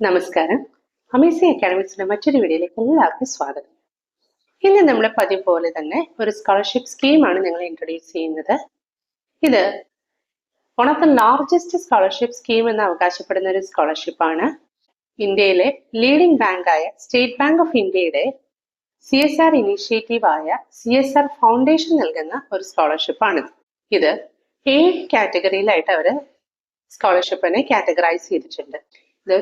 നമസ്കാരം. അമേസി അക്കാഡമിക്സിന്റെ മറ്റൊരു വീഡിയോയിലേക്ക് എല്ലാവർക്കും സ്വാഗതം. ഇന്ന് നമ്മൾ പതിവ് പോലെ തന്നെ ഒരു സ്കോളർഷിപ്പ് സ്കീമാണ് ഞങ്ങൾ ഇൻട്രൊഡ്യൂസ് ചെയ്യുന്നത്. ഇത് one of the largest scholarship scheme എന്ന് അവകാശപ്പെടുന്ന ഒരു സ്കോളർഷിപ്പ് ആണ്. ഇന്ത്യയിലെ ലീഡിംഗ് ബാങ്കായ സ്റ്റേറ്റ് ബാങ്ക് ഓഫ് ഇന്ത്യയുടെ സി എസ് ആർ ഇനീഷ്യേറ്റീവായ സി എസ് ആർ ഫൗണ്ടേഷൻ നൽകുന്ന ഒരു സ്കോളർഷിപ്പാണിത് ഇത് ഏഴ് കാറ്റഗറിയിലായിട്ട് അവർ സ്കോളർഷിപ്പിനെ കാറ്റഗറൈസ് ചെയ്തിട്ടുണ്ട്.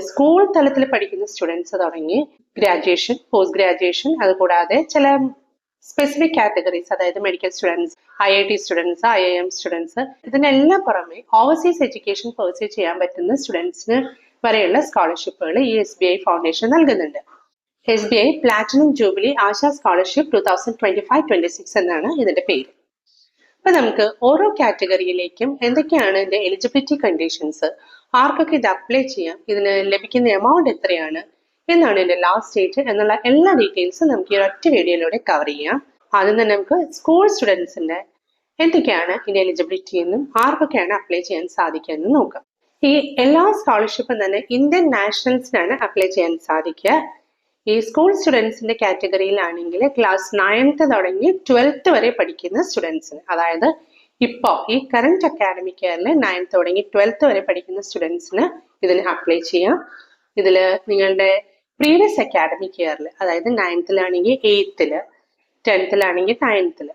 സ്കൂൾ തലത്തിൽ പഠിക്കുന്ന സ്റ്റുഡൻസ് തുടങ്ങി ഗ്രാജുവേഷൻ പോസ്റ്റ് ഗ്രാജുവേഷൻ അതുകൂടാതെ ചില സ്പെസിഫിക് കാറ്റഗറീസ് അതായത് medical students I I T students I I M students ഇതിനെല്ലാം പുറമെ ഓവർസീസ് എഡ്യൂക്കേഷൻ പെർസ്യൂ ചെയ്യാൻ പറ്റുന്ന സ്റ്റുഡൻസിന് വരെയുള്ള സ്കോളർഷിപ്പുകൾ ഈ എസ് ബി ഐ ഫൗണ്ടേഷൻ നൽകുന്നുണ്ട്. S B I platinum jubilee Asha scholarship two thousand twenty five twenty six എന്നാണ് ഇതിന്റെ പേര്. അപ്പൊ നമുക്ക് ഓരോ കാറ്റഗറിയിലേക്കും എന്തൊക്കെയാണ് ഇതിന്റെ എലിജിബിലിറ്റി കണ്ടീഷൻസ് ആർക്കൊക്കെ ഇത് അപ്ലൈ ചെയ്യാം? ഇതിന് ലഭിക്കുന്ന എമൗണ്ട് എത്രയാണ്? എന്നാണ് ഇതിന്റെ ലാസ്റ്റ് ഡേറ്റ് എന്നുള്ള എല്ലാ ഡീറ്റെയിൽസും നമുക്ക് ഈ ഒറ്റ വീഡിയോയിലൂടെ കവർ ചെയ്യാം. ആദ്യം തന്നെ നമുക്ക് സ്കൂൾ സ്റ്റുഡൻസിന്റെ എന്തൊക്കെയാണ് ഇതിന്റെ എലിജിബിലിറ്റി എന്നും ആർക്കൊക്കെയാണ് അപ്ലൈ ചെയ്യാൻ സാധിക്കുക എന്നും നോക്കാം. ഈ എല്ലാ സ്കോളർഷിപ്പും തന്നെ ഇന്ത്യൻ നാഷണൽസിനാണ് അപ്ലൈ ചെയ്യാൻ സാധിക്കുക. ഈ സ്കൂൾ സ്റ്റുഡൻസിന്റെ കാറ്റഗറിയിലാണെങ്കിൽ ക്ലാസ് നയൻത്ത് തുടങ്ങി ട്വൽത്ത് വരെ പഠിക്കുന്ന സ്റ്റുഡൻസിന് അതായത് ഇപ്പോൾ ഈ കറണ്ട് അക്കാഡമിക് ഇയറിൽ നയൻത്ത് തുടങ്ങി ട്വൽത്ത് വരെ പഠിക്കുന്ന സ്റ്റുഡൻസിന് ഇതിന് അപ്ലൈ ചെയ്യാം. ഇതിൽ നിങ്ങളുടെ പ്രീവിയസ് അക്കാഡമിക് ഇയറിൽ അതായത് നയൻത്തിലാണെങ്കിൽ എയ്ത്തിൽ ടെൻത്തിലാണെങ്കിൽ നയൻത്തിൽ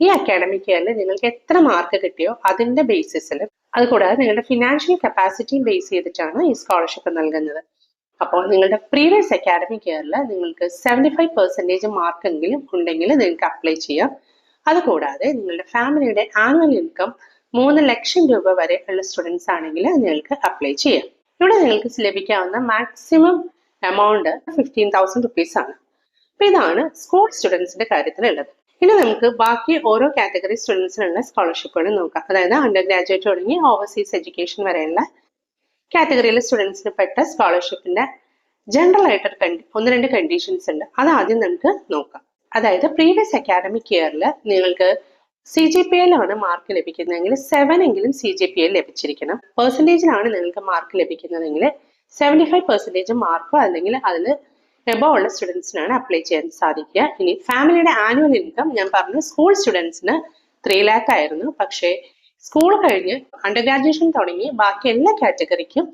ഈ അക്കാഡമിക് ഇയറിൽ നിങ്ങൾക്ക് എത്ര മാർക്ക് കിട്ടിയോ അതിന്റെ ബേസിസിൽ അതുകൂടാതെ നിങ്ങളുടെ ഫിനാൻഷ്യൽ കപ്പാസിറ്റിയും ബേസ് ചെയ്തിട്ടാണ് ഈ സ്കോളർഷിപ്പ് നൽകുന്നത്. അപ്പോൾ നിങ്ങളുടെ പ്രീവിയസ് അക്കാഡമിക് ഇയറിൽ നിങ്ങൾക്ക് സെവന്റി ഫൈവ് പെർസെന്റേജ് മാർക്കെങ്കിലും ഉണ്ടെങ്കിൽ നിങ്ങൾക്ക് അപ്ലൈ ചെയ്യാം. അതുകൂടാതെ നിങ്ങളുടെ ഫാമിലിയുടെ ആനുവൽ ഇൻകം മൂന്ന് ലക്ഷം രൂപ വരെ ഉള്ള സ്റ്റുഡൻസ് ആണെങ്കിൽ നിങ്ങൾക്ക് അപ്ലൈ ചെയ്യാം. ഇവിടെ നിങ്ങൾക്ക് ലഭിക്കാവുന്ന maximum amount fifteen thousand rupees ആണ്. അപ്പൊ ഇതാണ് സ്കൂൾ സ്റ്റുഡൻസിന്റെ കാര്യത്തിലുള്ളത്. ഇനി നമുക്ക് ബാക്കി ഓരോ കാറ്റഗറി സ്റ്റുഡൻസിനുള്ള സ്കോളർഷിപ്പുകൾ നോക്കാം. അതായത് അണ്ടർ ഗ്രാജുവേറ്റ് തുടങ്ങി ഓവർസീസ് എഡ്യൂക്കേഷൻ വരെയുള്ള കാറ്റഗറിയിലെ സ്റ്റുഡൻസിന് പെട്ട സ്കോളർഷിപ്പിന്റെ ജനറൽ ആയിട്ടൊരു കണ്ടി ഒന്ന് രണ്ട് കണ്ടീഷൻസ് ഉണ്ട്. അത് ആദ്യം നമുക്ക് നോക്കാം. അതായത് പ്രീവിയസ് അക്കാഡമിക് ഇയറിൽ നിങ്ങൾക്ക് സി ജി പി എല്ലാണ് മാർക്ക് ലഭിക്കുന്നതെങ്കിൽ സെവൻ എങ്കിലും സി ജി പി എൽ ലഭിച്ചിരിക്കണം. പെർസെന്റേജിലാണ് നിങ്ങൾക്ക് മാർക്ക് ലഭിക്കുന്നതെങ്കിൽ സെവന്റി ഫൈവ് പെർസെന്റേജ് മാർക്കോ അല്ലെങ്കിൽ അതിൽ എബോ ഉള്ള സ്റ്റുഡൻസിനാണ് അപ്ലൈ ചെയ്യാൻ സാധിക്കുക. ഇനി ഫാമിലിയുടെ ആനുവൽ ഇൻകം ഞാൻ പറഞ്ഞു സ്കൂൾ സ്റ്റുഡൻസിന് ത്രീ ലാക്ക് ആയിരുന്നു. പക്ഷേ സ്കൂൾ കഴിഞ്ഞ് അണ്ടർ ഗ്രാജുവേഷൻ തുടങ്ങി ബാക്കി എല്ലാ കാറ്റഗറിക്കും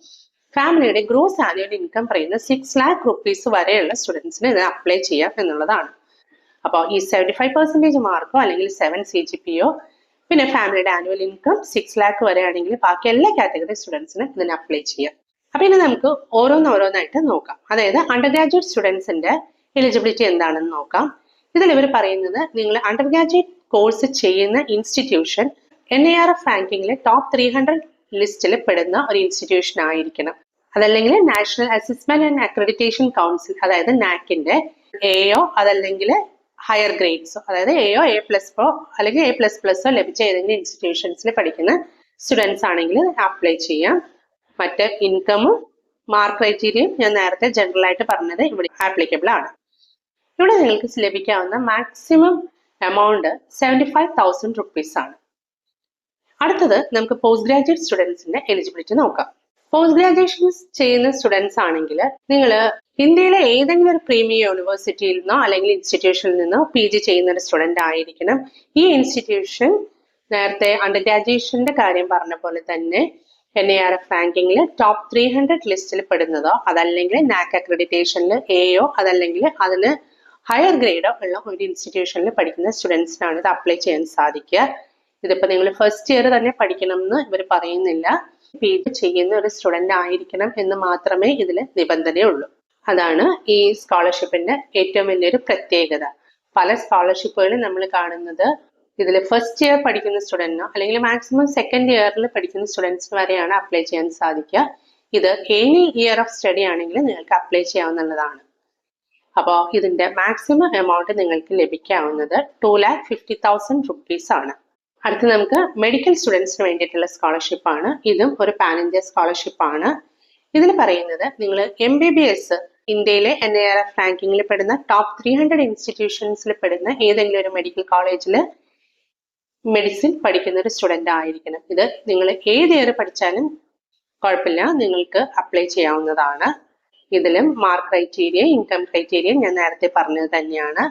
ഫാമിലിയുടെ ഗ്രോസ് ആനുവൽ ഇൻകം പറയുന്ന സിക്സ് ലാക്ക് റുപ്പീസ് വരെയുള്ള സ്റ്റുഡൻസിന് ഇത് അപ്ലൈ ചെയ്യാം എന്നുള്ളതാണ്. അപ്പോൾ ഈ സെവന്റി ഫൈവ് പെർസെന്റേജ് മാർക്കോ അല്ലെങ്കിൽ സെവൻ സി ജി പിയോ പിന്നെ ഫാമിലിയുടെ ആനുവൽ ഇൻകം സിക്സ് ലാക്ക് വരെയാണെങ്കിൽ ബാക്കി എല്ലാ കാറ്റഗറി സ്റ്റുഡൻസിന് ഇതിന് അപ്ലൈ ചെയ്യാം. അപ്പൊ ഇനി നമുക്ക് ഓരോന്നോരോന്നായിട്ട് നോക്കാം. അതായത് അണ്ടർ ഗ്രാജുവേറ്റ് സ്റ്റുഡൻസിന്റെ എലിജിബിലിറ്റി എന്താണെന്ന് നോക്കാം. ഇതിൽ ഇവർ പറയുന്നത് നിങ്ങൾ അണ്ടർ ഗ്രാജുവേറ്റ് കോഴ്സ് ചെയ്യുന്ന institution N A R F റാങ്കിങ്ങിലെ top three hundred ലിസ്റ്റിൽ പെടുന്ന ഒരു ഇൻസ്റ്റിറ്റ്യൂഷൻ ആയിരിക്കണം. അതല്ലെങ്കിൽ national assessment and accreditation council അതായത് നാക്കിന്റെ എയോ അതല്ലെങ്കിൽ ഹയർ ഗ്രേഡ്സോ അതായത് എയോ എ പ്ലസ് പ്രോ അല്ലെങ്കിൽ എ പ്ലസ് പ്ലസോ ലഭിച്ച ഏതെങ്കിലും ഇൻസ്റ്റിറ്റ്യൂഷൻസിൽ പഠിക്കുന്ന സ്റ്റുഡൻസ് ആണെങ്കിൽ അപ്ലൈ ചെയ്യാം. മറ്റ് ഇൻകമും മാർക്ക് ക്രൈറ്റീരിയയും ഞാൻ നേരത്തെ ജനറൽ ആയിട്ട് പറഞ്ഞത് ഇവിടെ ആപ്ലിക്കബിൾ ആണ്. ഇവിടെ നിങ്ങൾക്ക് ലഭിക്കാവുന്ന maximum amount seventy five thousand rupees ആണ്. അടുത്തത് നമുക്ക് പോസ്റ്റ് ഗ്രാജുവേറ്റ് സ്റ്റുഡൻസിന്റെ എലിജിബിലിറ്റി നോക്കാം. പോസ്റ്റ് ഗ്രാജുവേഷൻ ചെയ്യുന്ന സ്റ്റുഡൻസ് ആണെങ്കിൽ നിങ്ങൾ ഇന്ത്യയിലെ ഏതെങ്കിലും ഒരു പ്രീമിയം യൂണിവേഴ്സിറ്റിയിൽ നിന്നോ അല്ലെങ്കിൽ ഇൻസ്റ്റിറ്റ്യൂഷനിൽ നിന്നോ പി ജി ചെയ്യുന്ന ഒരു സ്റ്റുഡന്റ് ആയിരിക്കണം. ഈ ഇൻസ്റ്റിറ്റ്യൂഷൻ നേരത്തെ അണ്ടർ ഗ്രാജുവേഷന്റെ കാര്യം പറഞ്ഞ പോലെ തന്നെ എൻ എ ആർ എഫ് റാങ്കിങ്ങിൽ ടോപ്പ് ത്രീ ഹൺഡ്രഡ് ലിസ്റ്റിൽ പെടുന്നതോ അതല്ലെങ്കിൽ നാക് അക്രഡിറ്റേഷനിൽ എയോ അതല്ലെങ്കിൽ അതിന് ഹയർ ഗ്രേഡോ ഉള്ള ഒരു ഇൻസ്റ്റിറ്റ്യൂഷനിൽ പഠിക്കുന്ന സ്റ്റുഡൻസിനാണ് ഇത് അപ്ലൈ ചെയ്യാൻ സാധിക്കുക. ഇതിപ്പോൾ നിങ്ങൾ ഫസ്റ്റ് ഇയർ തന്നെ പഠിക്കണം എന്ന് ഇവർ പറയുന്നില്ല. പി ചെയ്യുന്ന ഒരു സ്റ്റുഡന്റ് ആയിരിക്കണം എന്ന് മാത്രമേ ഇതിൽ നിബന്ധനയുള്ളൂ. അതാണ് ഈ സ്കോളർഷിപ്പിന്റെ ഏറ്റവും വലിയൊരു പ്രത്യേകത. പല സ്കോളർഷിപ്പുകളും നമ്മൾ കാണുന്നത് ഇതിൽ ഫസ്റ്റ് ഇയർ പഠിക്കുന്ന സ്റ്റുഡന്റിനോ അല്ലെങ്കിൽ മാക്സിമം സെക്കൻഡ് ഇയറിൽ പഠിക്കുന്ന സ്റ്റുഡൻസിന് വരെയാണ് അപ്ലൈ ചെയ്യാൻ സാധിക്കുക. ഇത് എനി ഇയർ ഓഫ് സ്റ്റഡി ആണെങ്കിൽ നിങ്ങൾക്ക് അപ്ലൈ ചെയ്യാവുന്നതാണ്. അപ്പോൾ ഇതിന്റെ മാക്സിമം എമൗണ്ട് നിങ്ങൾക്ക് ലഭിക്കാവുന്നത് two lakh fifty thousand rupees ആണ്. അടുത്ത് നമുക്ക് മെഡിക്കൽ സ്റ്റുഡൻസിന് വേണ്ടിയിട്ടുള്ള സ്കോളർഷിപ്പ് ആണ്. ഇതും ഒരു പാൻ ഇന്ത്യ സ്കോളർഷിപ്പ് ആണ്. ഇതിൽ പറയുന്നത് നിങ്ങൾ എം ബി ബി എസ് ഇന്ത്യയിലെ എൻ ഐ ആർ എഫ് റാങ്കിങ്ങിൽ പെടുന്ന ടോപ്പ് ത്രീ ഹൺഡ്രഡ് ഇൻസ്റ്റിറ്റ്യൂഷൻസിൽ പെടുന്ന ഏതെങ്കിലും ഒരു മെഡിക്കൽ കോളേജിൽ മെഡിസിൻ പഠിക്കുന്ന ഒരു സ്റ്റുഡന്റ് ആയിരിക്കണം. ഇത് നിങ്ങൾ ഏത് ഇയർ പഠിച്ചാലും കുഴപ്പമില്ല. നിങ്ങൾക്ക് അപ്ലൈ ചെയ്യാവുന്നതാണ്. ഇതിലും മാർക്ക് ക്രൈറ്റീരിയ ഇൻകം ക്രൈറ്റീരിയ ഞാൻ നേരത്തെ പറഞ്ഞത് തന്നെയാണ്.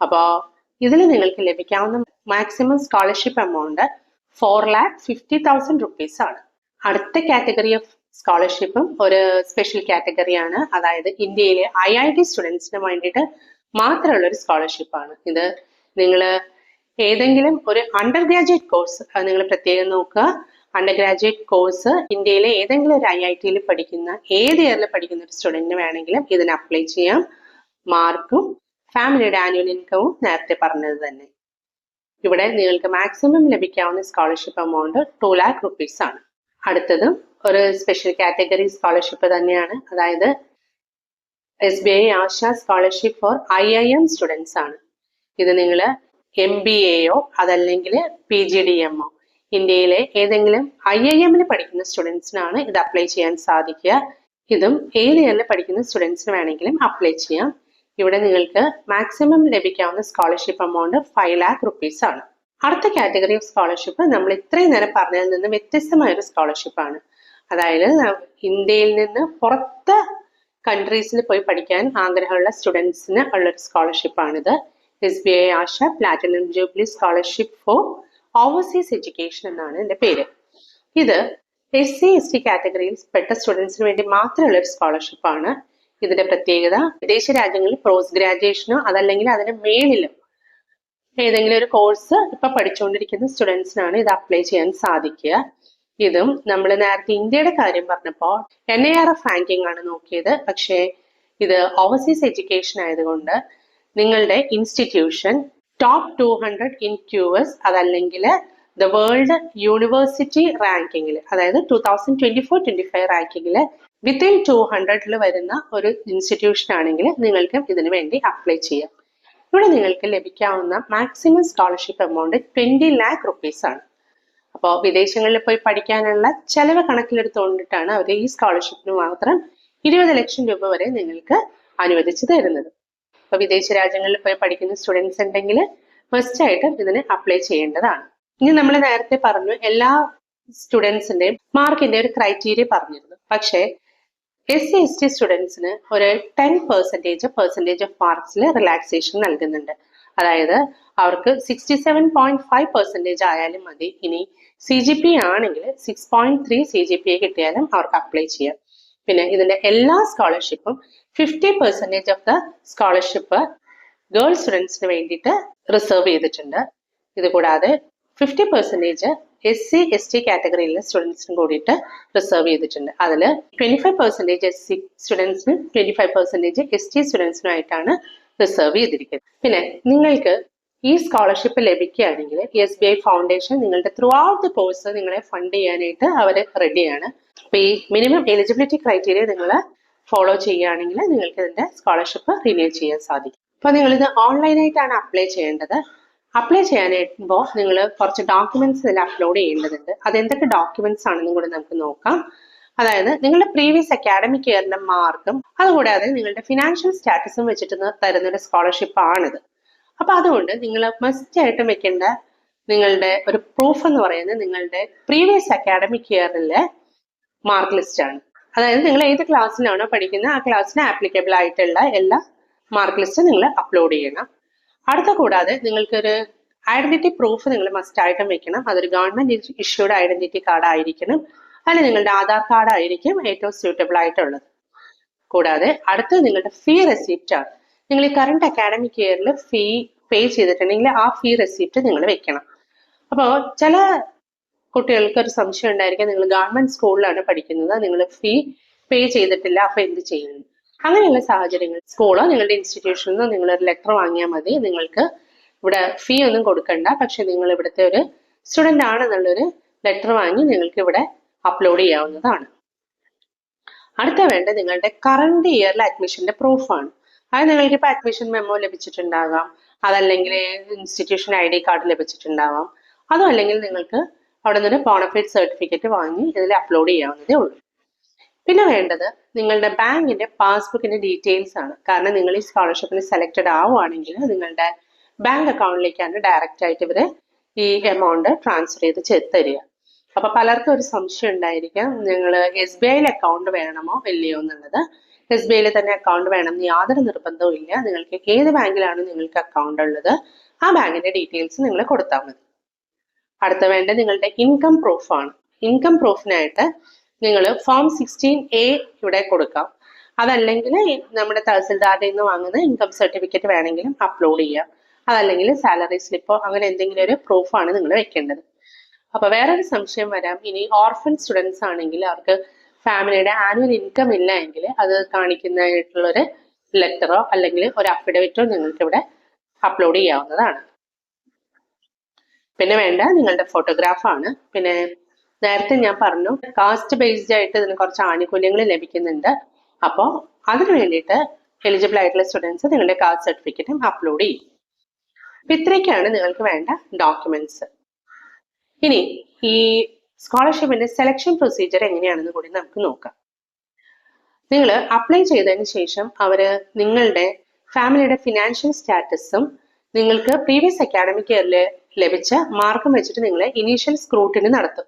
അപ്പോൾ ഇതിൽ നിങ്ങൾക്ക് ലഭിക്കാവുന്ന maximum scholarship amount four lakh fifty thousand rupees ആണ്. അടുത്ത കാറ്റഗറി ഓഫ് സ്കോളർഷിപ്പും ഒരു സ്പെഷ്യൽ കാറ്റഗറിയാണ് അതായത് ഇന്ത്യയിലെ ഐ ഐ ടി സ്റ്റുഡൻസിന് വേണ്ടിയിട്ട് മാത്രമുള്ള ഒരു സ്കോളർഷിപ്പ് ആണ്. ഇത് നിങ്ങൾ ഏതെങ്കിലും ഒരു അണ്ടർ ഗ്രാജുവേറ്റ് കോഴ്സ് നിങ്ങൾ പ്രത്യേകം നോക്കുക. അണ്ടർ ഗ്രാജുവേറ്റ് കോഴ്സ് ഇന്ത്യയിലെ ഏതെങ്കിലും ഒരു ഐ ഐ ടിയിൽ പഠിക്കുന്ന ഏത് ഇയറിൽ പഠിക്കുന്ന ഒരു സ്റ്റുഡന്റിന് വേണമെങ്കിലും ഇതിന് അപ്ലൈ ചെയ്യാം. മാർക്കും ഫാമിലിയുടെ ആനുവൽ ഇൻകവും നേരത്തെ പറഞ്ഞത് തന്നെ. ഇവിടെ നിങ്ങൾക്ക് മാക്സിമം ലഭിക്കാവുന്ന scholarship amount two lakh rupees ആണ്. അടുത്തത് ഒരു സ്പെഷ്യൽ കാറ്റഗറി സ്കോളർഷിപ്പ് തന്നെയാണ്. അതായത് S B I Asha scholarship for I I M students ആണ്. ഇത് നിങ്ങൾ എം ബി എയോ അതല്ലെങ്കിൽ പി ജി ഡി എമ്മോ ഇന്ത്യയിലെ ഏതെങ്കിലും ഐ ഐ എമ്മിൽ പഠിക്കുന്ന സ്റ്റുഡൻസിനാണ് ഇത് അപ്ലൈ ചെയ്യാൻ സാധിക്കുക. ഇതും ഏത് ഇയറിൽ പഠിക്കുന്ന സ്റ്റുഡൻസിന് വേണമെങ്കിലും അപ്ലൈ ചെയ്യാം. ഇവിടെ നിങ്ങൾക്ക് മാക്സിമം ലഭിക്കാവുന്ന scholarship amount five lakh rupees ആണ്. അടുത്ത കാറ്റഗറി ഓഫ് സ്കോളർഷിപ്പ് നമ്മൾ ഇത്രയും നേരം പറഞ്ഞതിൽ നിന്ന് വ്യത്യസ്തമായ ഒരു സ്കോളർഷിപ്പ് ആണ്. അതായത് ഇന്ത്യയിൽ നിന്ന് പുറത്ത് കൺട്രീസിൽ പോയി പഠിക്കാൻ ആഗ്രഹമുള്ള സ്റ്റുഡൻസിന് ഉള്ള ഒരു സ്കോളർഷിപ്പ് ആണിത്. S B I Asha platinum jubilee scholarship for overseas education എന്നാണ് ഇതിന്റെ പേര്. ഇത് എസ് സി എസ് ടി കാറ്റഗറിയിൽ പെട്ട സ്റ്റുഡൻസിന് വേണ്ടി മാത്രമുള്ള ഒരു സ്കോളർഷിപ്പ് ആണ്. ഇതിന്റെ പ്രത്യേകത. വിദേശ രാജ്യങ്ങളിൽ പോസ്റ്റ് ഗ്രാജുവേഷനോ അതല്ലെങ്കിൽ അതിന് മേളിലും ഏതെങ്കിലും ഒരു കോഴ്സ് ഇപ്പൊ പഠിച്ചുകൊണ്ടിരിക്കുന്ന സ്റ്റുഡൻസിനാണ് ഇത് അപ്ലൈ ചെയ്യാൻ സാധിക്കുക. ഇതും നമ്മൾ നേരത്തെ ഇന്ത്യയുടെ കാര്യം പറഞ്ഞപ്പോൾ N I R F ranking ആണ് നോക്കിയത്. പക്ഷേ ഇത് ഓവർസീസ് എഡ്യൂക്കേഷൻ ആയതുകൊണ്ട് നിങ്ങളുടെ institution top two hundred in Q S അതല്ലെങ്കിൽ ദ വേൾഡ് യൂണിവേഴ്സിറ്റി റാങ്കിങ്ങിൽ അതായത് two thousand twenty four twenty five റാങ്കിങ്ങിൽ വിത്തിൻ ടു ഹൺഡ്രഡിൽ വരുന്ന ഒരു ഇൻസ്റ്റിറ്റ്യൂഷൻ ആണെങ്കിൽ നിങ്ങൾക്ക് ഇതിന് വേണ്ടി അപ്ലൈ ചെയ്യാം. ഇവിടെ നിങ്ങൾക്ക് ലഭിക്കാവുന്ന maximum scholarship amount twenty lakh rupees ആണ്. അപ്പോൾ വിദേശങ്ങളിൽ പോയി പഠിക്കാനുള്ള ചെലവ് കണക്കിലെടുത്തുകൊണ്ടിട്ടാണ് അവർ ഈ സ്കോളർഷിപ്പിന് മാത്രം ഇരുപത് ലക്ഷം രൂപ വരെ നിങ്ങൾക്ക് അനുവദിച്ചു തരുന്നത്. അപ്പൊ വിദേശ രാജ്യങ്ങളിൽ പോയി പഠിക്കുന്ന സ്റ്റുഡൻസ് ഉണ്ടെങ്കിൽ ഫസ്റ്റ് ആയിട്ട് ഇതിന് അപ്ലൈ ചെയ്യേണ്ടതാണ്. ഇനി നമ്മൾ നേരത്തെ പറഞ്ഞു എല്ലാ സ്റ്റുഡൻസിന്റെയും മാർക്കിന്റെ ഒരു ക്രൈറ്റീരിയ പറഞ്ഞിരുന്നു. പക്ഷേ എസ് സി എസ് ടി സ്റ്റുഡൻസിന് ഒരു ടെൻ പെർസെന്റേജ് പെർസെന്റേജ് ഓഫ് മാർക്സിൽ റിലാക്സേഷൻ നൽകുന്നുണ്ട്. അതായത് അവർക്ക് sixty seven point five percentage ആയാലും മതി. ഇനി സി ജി പി ആണെങ്കിൽ six point three C G P കിട്ടിയാലും അവർക്ക് അപ്ലൈ ചെയ്യാം. പിന്നെ ഇതിന്റെ എല്ലാ സ്കോളർഷിപ്പും fifty percentage of the scholarship girl സ്റ്റുഡൻസിന് വേണ്ടിയിട്ട് റിസർവ് ചെയ്തിട്ടുണ്ട്. ഇതുകൂടാതെ fifty percentage S C S T കാറ്റഗറിയിലെ സ്റ്റുഡൻസിനും കൂടിയിട്ട് റിസർവ് ചെയ്തിട്ടുണ്ട്. അതിൽ twenty five percentage S C സ്റ്റുഡൻസിനും twenty five percentage S T സ്റ്റുഡൻസിനുമായിട്ടാണ് reserve ചെയ്തിരിക്കുന്നത്. പിന്നെ നിങ്ങൾക്ക് ഈ സ്കോളർഷിപ്പ് ലഭിക്കുകയാണെങ്കിൽ എസ് ബി ഐ ഫൗണ്ടേഷൻ നിങ്ങളുടെ ത്രൂ ഔട്ട് ദ കോഴ്സ് നിങ്ങളെ ഫണ്ട് ചെയ്യാനായിട്ട് അവർ റെഡിയാണ് അപ്പൊ ഈ മിനിമം എലിജിബിലിറ്റി ക്രൈറ്റീരിയ നിങ്ങൾ ഫോളോ ചെയ്യുകയാണെങ്കിൽ നിങ്ങൾക്ക് ഇതിന്റെ സ്കോളർഷിപ്പ് റിന്യൂ ചെയ്യാൻ സാധിക്കും. അപ്പൊ നിങ്ങൾ ഇത് ഓൺലൈനായിട്ടാണ് അപ്ലൈ ചെയ്യേണ്ടത്. അപ്ലൈ ചെയ്യാനായിട്ടുമ്പോൾ നിങ്ങൾ കുറച്ച് ഡോക്യുമെന്റ്സ് ഇതിൽ അപ്ലോഡ് ചെയ്യേണ്ടതുണ്ട്. അത് എന്തൊക്കെ ഡോക്യുമെന്റ്സ് ആണെന്നും കൂടെ നമുക്ക് നോക്കാം. അതായത് നിങ്ങളുടെ പ്രീവിയസ് അക്കാഡമിക് ഇയറിന്റെ മാർക്കും അതുകൂടാതെ നിങ്ങളുടെ ഫിനാൻഷ്യൽ സ്റ്റാറ്റസും വെച്ചിട്ട് തരുന്ന ഒരു സ്കോളർഷിപ്പ് ആണിത്. അപ്പൊ അതുകൊണ്ട് നിങ്ങൾ മസ്റ്റ് ആയിട്ട് വെക്കേണ്ട നിങ്ങളുടെ ഒരു പ്രൂഫ് എന്ന് പറയുന്നത് നിങ്ങളുടെ പ്രീവിയസ് അക്കാഡമിക് ഇയറിലെ മാർക്ക് ലിസ്റ്റ് ആണ്. അതായത് നിങ്ങൾ ഏത് ക്ലാസ്സിലാണോ പഠിക്കുന്നത് ആ ക്ലാസ്സിന് ആപ്ലിക്കബിൾ ആയിട്ടുള്ള എല്ലാ മാർക്ക് ലിസ്റ്റും നിങ്ങൾ അപ്ലോഡ് ചെയ്യണം. അടുത്ത കൂടാതെ നിങ്ങൾക്കൊരു ഐഡന്റിറ്റി പ്രൂഫ് നിങ്ങൾ മസ്റ്റ് ആയിട്ടും വെക്കണം. അതൊരു ഗവൺമെന്റ് ഇഷ്യൂഡ് ഐഡന്റിറ്റി കാർഡ് ആയിരിക്കണം. അല്ലെങ്കിൽ നിങ്ങളുടെ ആധാർ കാർഡ് ആയിരിക്കും ഏറ്റവും സ്യൂട്ടബിൾ ആയിട്ടുള്ളത്. കൂടാതെ അടുത്തത് നിങ്ങളുടെ ഫീ റെസിപ്റ്റ് ആണ്. നിങ്ങൾ ഈ കറണ്ട് അക്കാഡമിക് ഇയറിൽ ഫീ പേ ചെയ്തിട്ടുണ്ടെങ്കിൽ ആ ഫീ റെസിപ്റ്റ് നിങ്ങൾ വെക്കണം. അപ്പോൾ ചില കുട്ടികൾക്ക് ഒരു സംശയം ഉണ്ടായിരിക്കാം. നിങ്ങൾ ഗവൺമെന്റ് സ്കൂളിലാണ് പഠിക്കുന്നത്. നിങ്ങൾ ഫീ പേ ചെയ്തിട്ടില്ല. അപ്പൊ എന്ത് ചെയ്യുന്നു അങ്ങനെയുള്ള സാഹചര്യങ്ങൾ. സ്കൂളോ നിങ്ങളുടെ ഇൻസ്റ്റിറ്റ്യൂഷനിൽ നിന്ന് നിങ്ങളൊരു ലെറ്റർ വാങ്ങിയാൽ മതി. നിങ്ങൾക്ക് ഇവിടെ ഫീ ഒന്നും കൊടുക്കണ്ട. പക്ഷെ നിങ്ങൾ ഇവിടുത്തെ ഒരു സ്റ്റുഡന്റ് ആണെന്നുള്ളൊരു ലെറ്റർ വാങ്ങി നിങ്ങൾക്ക് ഇവിടെ അപ്ലോഡ് ചെയ്യാവുന്നതാണ്. അടുത്ത വേണ്ട നിങ്ങളുടെ കറണ്ട് ഇയറിലെ അഡ്മിഷന്റെ പ്രൂഫാണ് അത് നിങ്ങൾക്ക് ഇപ്പോൾ അഡ്മിഷൻ മെമ്മോ ലഭിച്ചിട്ടുണ്ടാകാം. അതല്ലെങ്കിൽ ഇൻസ്റ്റിറ്റ്യൂഷൻ ഐ ഡി കാർഡ് ലഭിച്ചിട്ടുണ്ടാവാം. അതും അല്ലെങ്കിൽ നിങ്ങൾക്ക് അവിടെ നിന്ന് ബോണഫൈഡ് സർട്ടിഫിക്കറ്റ് വാങ്ങി ഇതിൽ അപ്ലോഡ് ചെയ്യാവുന്നതേ ഉള്ളൂ. പിന്നെ വേണ്ടത് നിങ്ങളുടെ ബാങ്കിന്റെ പാസ്ബുക്കിന്റെ ഡീറ്റെയിൽസ് ആണ്. കാരണം നിങ്ങൾ ഈ സ്കോളർഷിപ്പിന് സെലക്റ്റഡ് ആവുകയാണെങ്കിൽ നിങ്ങളുടെ ബാങ്ക് അക്കൗണ്ടിലേക്കാണ് ഡയറക്റ്റ് ആയിട്ട് ഇവർ ഈ എമൗണ്ട് ട്രാൻസ്ഫർ ചെയ്ത് തരിക. അപ്പൊ പലർക്കും ഒരു സംശയം ഉണ്ടായിരിക്കാം. നിങ്ങൾ എസ് ബി ഐയിൽ അക്കൗണ്ട് വേണമോ ഇല്ലയോ എന്നുള്ളത്. എസ് ബി ഐയിൽ തന്നെ അക്കൗണ്ട് വേണം എന്ന് യാതൊരു നിർബന്ധവും ഇല്ല. നിങ്ങൾക്ക് ഏത് ബാങ്കിലാണ് നിങ്ങൾക്ക് അക്കൗണ്ട് ഉള്ളത് ആ ബാങ്കിന്റെ ഡീറ്റെയിൽസ് നിങ്ങൾ കൊടുത്താൽ മതി. അടുത്ത വേണ്ട നിങ്ങളുടെ ഇൻകം പ്രൂഫാണ് ഇൻകം പ്രൂഫിനായിട്ട് നിങ്ങൾ ഫോം സിക്സ്റ്റീൻ എ ഇവിടെ കൊടുക്കാം. അതല്ലെങ്കിൽ നമ്മുടെ തഹസിൽദാറിൽ നിന്ന് വാങ്ങുന്ന ഇൻകം സർട്ടിഫിക്കറ്റ് വേണമെങ്കിലും അപ്ലോഡ് ചെയ്യാം. അതല്ലെങ്കിൽ സാലറി സ്ലിപ്പോ അങ്ങനെ എന്തെങ്കിലും ഒരു പ്രൂഫാണ് നിങ്ങൾ വെക്കേണ്ടത്. അപ്പൊ വേറൊരു സംശയം വരാം. ഇനി ഓർഫൻ സ്റ്റുഡൻസ് ആണെങ്കിൽ അവർക്ക് ഫാമിലിയുടെ ആനുവൽ ഇൻകം ഇല്ല എങ്കിൽ അത് കാണിക്കുന്നതായിട്ടുള്ള ഒരു ലെറ്ററോ അല്ലെങ്കിൽ ഒരു അഫിഡവിറ്റോ നിങ്ങൾക്ക് ഇവിടെ അപ്ലോഡ് ചെയ്യാവുന്നതാണ്. പിന്നെ വേണ്ട നിങ്ങളുടെ ഫോട്ടോഗ്രാഫാണ് പിന്നെ നേരത്തെ ഞാൻ പറഞ്ഞു കാസ്റ്റ് ബേസ്ഡ് ആയിട്ട് ഇതിന് കുറച്ച് ആനുകൂല്യങ്ങൾ ലഭിക്കുന്നുണ്ട്. അപ്പോൾ അതിന് വേണ്ടിയിട്ട് എലിജിബിൾ ആയിട്ടുള്ള സ്റ്റുഡൻസ് നിങ്ങളുടെ കാസ്റ്റ് സർട്ടിഫിക്കറ്റും അപ്ലോഡ് ചെയ്യും. ഇത്രയൊക്കെയാണ് നിങ്ങൾക്ക് വേണ്ട ഡോക്യുമെന്റ്സ് ഇനി ഈ സ്കോളർഷിപ്പിന്റെ സെലക്ഷൻ പ്രൊസീജിയർ എങ്ങനെയാണെന്ന് കൂടി നമുക്ക് നോക്കാം. നിങ്ങൾ അപ്ലൈ ചെയ്തതിന് ശേഷം അവർ നിങ്ങളുടെ ഫാമിലിയുടെ ഫിനാൻഷ്യൽ സ്റ്റാറ്റസും നിങ്ങൾക്ക് പ്രീവിയസ് അക്കാഡമിക് ഇയറിൽ ലഭിച്ച മാർക്കും വെച്ചിട്ട് നിങ്ങളെ ഇനീഷ്യൽ സ്ക്രൂട്ടിനി നടത്തും.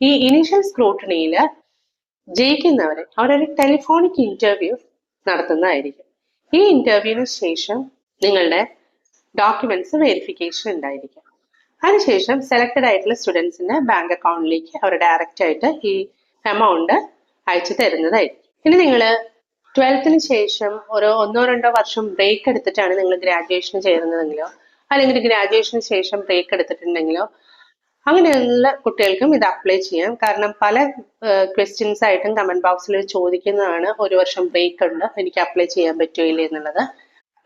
ഈ ഇനീഷ്യൽ സ്ക്രൂട്ടണിയിൽ ജയിക്കുന്നവരെ അവരൊരു ടെലിഫോണിക് ഇന്റർവ്യൂ നടത്തുന്നതായിരിക്കും. ഈ ഇന്റർവ്യൂവിന് ശേഷം നിങ്ങളുടെ ഡോക്യുമെന്റ്സ് വെരിഫിക്കേഷൻ ഉണ്ടായിരിക്കും. അതിനുശേഷം സെലക്ടഡ് ആയിട്ടുള്ള സ്റ്റുഡൻസിന്റെ ബാങ്ക് അക്കൗണ്ടിലേക്ക് അവർ ഡയറക്റ്റ് ആയിട്ട് ഈ എമൗണ്ട് അയച്ചു തരുന്നതായിരിക്കും. ഇനി നിങ്ങൾ ട്വൽത്തിന് ശേഷം ഒരു ഒന്നോ രണ്ടോ വർഷം ബ്രേക്ക് എടുത്തിട്ടാണ് നിങ്ങൾ ഗ്രാജുവേഷൻ ചേരുന്നതെങ്കിലോ അല്ലെങ്കിൽ ഗ്രാജുവേഷന് ശേഷം ബ്രേക്ക് എടുത്തിട്ടുണ്ടെങ്കിലോ അങ്ങനെയുള്ള കുട്ടികൾക്കും ഇത് അപ്ലൈ ചെയ്യാം. കാരണം പല ക്വസ്റ്റ്യൻസ് ആയിട്ടും കമന്റ് ബോക്സിൽ ചോദിക്കുന്നതാണ് ഒരു വർഷം ബ്രേക്ക് ഉണ്ട്. എനിക്ക് അപ്ലൈ ചെയ്യാൻ പറ്റുമില്ല എന്നുള്ളത്.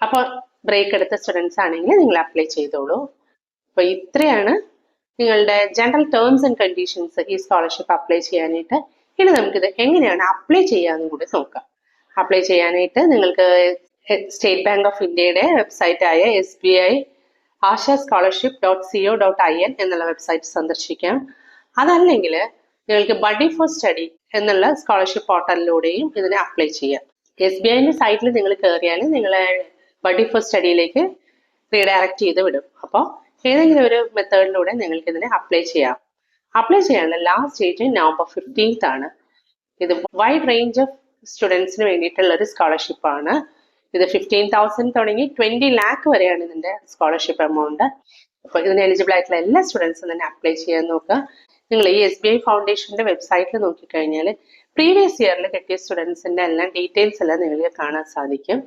അപ്പോൾ ബ്രേക്ക് എടുത്ത സ്റ്റുഡൻസ് ആണെങ്കിൽ നിങ്ങൾ അപ്ലൈ ചെയ്തോളൂ. അപ്പോൾ ഇത്രയാണ് നിങ്ങളുടെ ജനറൽ ടേംസ് ആൻഡ് കണ്ടീഷൻസ് ഈ സ്കോളർഷിപ്പ് അപ്ലൈ ചെയ്യാനായിട്ട്. ഇനി നമുക്കിത് എങ്ങനെയാണ് അപ്ലൈ ചെയ്യാമെന്ന് കൂടി നോക്കാം. അപ്ലൈ ചെയ്യാനായിട്ട് നിങ്ങൾക്ക് സ്റ്റേറ്റ് ബാങ്ക് ഓഫ് ഇന്ത്യയുടെ വെബ്സൈറ്റ് ആയ S B I Asha scholarship dot CO dot I N എന്നുള്ള വെബ്സൈറ്റ് സന്ദർശിക്കാം. അതല്ലെങ്കിൽ നിങ്ങൾക്ക് ബഡി ഫോർ സ്റ്റഡി എന്നുള്ള സ്കോളർഷിപ്പ് പോർട്ടലിലൂടെയും ഇതിനെ അപ്ലൈ ചെയ്യാം. എസ് ബി ഐന്റെ സൈറ്റിൽ നിങ്ങൾ കയറിയാൽ നിങ്ങളെ ബഡി ഫോർ സ്റ്റഡിയിലേക്ക് റീഡയറക്റ്റ് ചെയ്ത് വിടും. അപ്പോൾ ഏതെങ്കിലും ഒരു മെത്തേഡിലൂടെ നിങ്ങൾക്ക് ഇതിനെ അപ്ലൈ ചെയ്യാം. അപ്ലൈ ചെയ്യാനുള്ള ലാസ്റ്റ് ഡേറ്റ് നവംബർ ഫിഫ്റ്റീൻത്ത് ആണ്. ഇത് വൈഡ് റേഞ്ച് ഓഫ് സ്റ്റുഡൻസിന് വേണ്ടിയിട്ടുള്ള ഒരു സ്കോളർഷിപ്പ് ആണ്. ഇത് ഫിഫ്റ്റീൻ തൗസൻഡ് തുടങ്ങി ട്വന്റി ലാക്ക് വരെയാണ് ഇതിന്റെ സ്കോളർഷിപ്പ് എമൗണ്ട് അപ്പോൾ ഇതിന് എലിജിബിൾ ആയിട്ടുള്ള എല്ലാ സ്റ്റുഡൻസും തന്നെ അപ്ലൈ ചെയ്യാൻ നോക്കുക. നിങ്ങൾ ഈ എസ് ബി ഐ ഫൗണ്ടേഷന്റെ വെബ്സൈറ്റിൽ നോക്കിക്കഴിഞ്ഞാൽ പ്രീവിയസ് ഇയറിൽ കിട്ടിയ സ്റ്റുഡൻസിന്റെ എല്ലാം ഡീറ്റെയിൽസ് എല്ലാം നിങ്ങൾക്ക് കാണാൻ സാധിക്കും.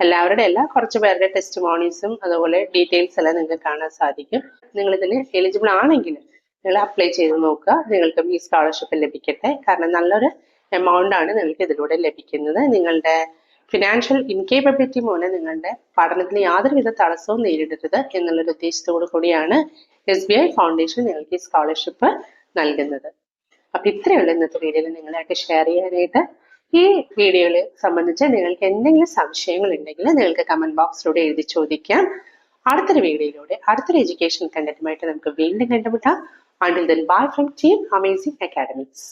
എല്ലാവരുടെ എല്ലാ കുറച്ച് പേരുടെ ടെസ്റ്റ് മോണീസും അതുപോലെ ഡീറ്റെയിൽസ് എല്ലാം നിങ്ങൾക്ക് കാണാൻ സാധിക്കും. നിങ്ങൾ ഇതിന് എലിജിബിൾ ആണെങ്കിൽ നിങ്ങൾ അപ്ലൈ ചെയ്ത് നോക്കുക. നിങ്ങൾക്കും ഈ സ്കോളർഷിപ്പ് ലഭിക്കട്ടെ. കാരണം നല്ലൊരു എമൗണ്ട് ആണ് നിങ്ങൾക്ക് ഇതിലൂടെ ലഭിക്കുന്നത്. നിങ്ങളുടെ ഫിനാൻഷ്യൽ ഇൻകേപ്പബിലിറ്റി മൂലം നിങ്ങളുടെ പഠനത്തിന് യാതൊരുവിധ തടസ്സവും നേരിടരുത് എന്നുള്ളൊരു ഉദ്ദേശത്തോടു കൂടിയാണ് എസ് ബി ഐ ഫൗണ്ടേഷൻ നിങ്ങൾക്ക് ഈ സ്കോളർഷിപ്പ് നൽകുന്നത്. അപ്പൊ ഇത്രയുള്ള ഇന്നത്തെ വീഡിയോയിൽ നിങ്ങളായിട്ട് ഷെയർ ചെയ്യാനായിട്ട്. ഈ വീഡിയോയിൽ സംബന്ധിച്ച് നിങ്ങൾക്ക് എന്തെങ്കിലും സംശയങ്ങൾ ഉണ്ടെങ്കിൽ നിങ്ങൾക്ക് കമന്റ് ബോക്സിലൂടെ എഴുതി ചോദിക്കാം. അടുത്തൊരു വീഡിയോയിലൂടെ അടുത്തൊരു എഡ്യൂക്കേഷൻ കണ്ടന്റുമായിട്ട് നമുക്ക് വീണ്ടും കണ്ടുമുട്ടാം. Until then bye from team amazing academics